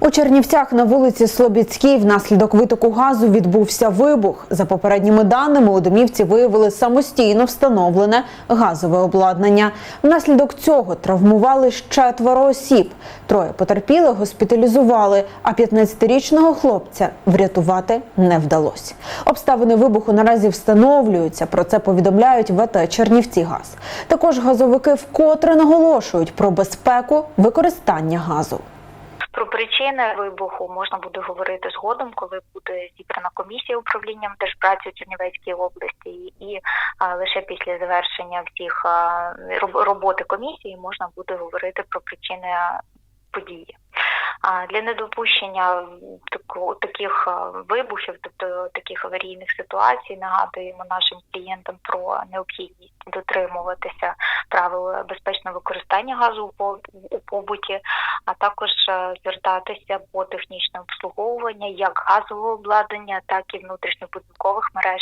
У Чернівцях на вулиці Слобідській внаслідок витоку газу відбувся вибух. За попередніми даними, у домівці виявили самостійно встановлене газове обладнання. Внаслідок цього травмували четверо осіб. Троє потерпілих госпіталізували, а 15-річного хлопця врятувати не вдалося. Обставини вибуху наразі встановлюються. Про це повідомляють ВТ Чернівцігаз. Також газовики вкотре наголошують про безпеку використання газу. Причини вибуху можна буде говорити згодом, коли буде зібрана комісія управлінням держпраці у Чернівецькій області, і а, лише після завершення всіх а, роботи комісії можна буде говорити про причини події. Для недопущення таких вибухів, тобто таких аварійних ситуацій, нагадуємо нашим клієнтам про необхідність дотримуватися правил безпечного використання газу у побуті, а також е, звертатися по технічне обслуговування як газового обладнання, так і внутрішньобудинкових мереж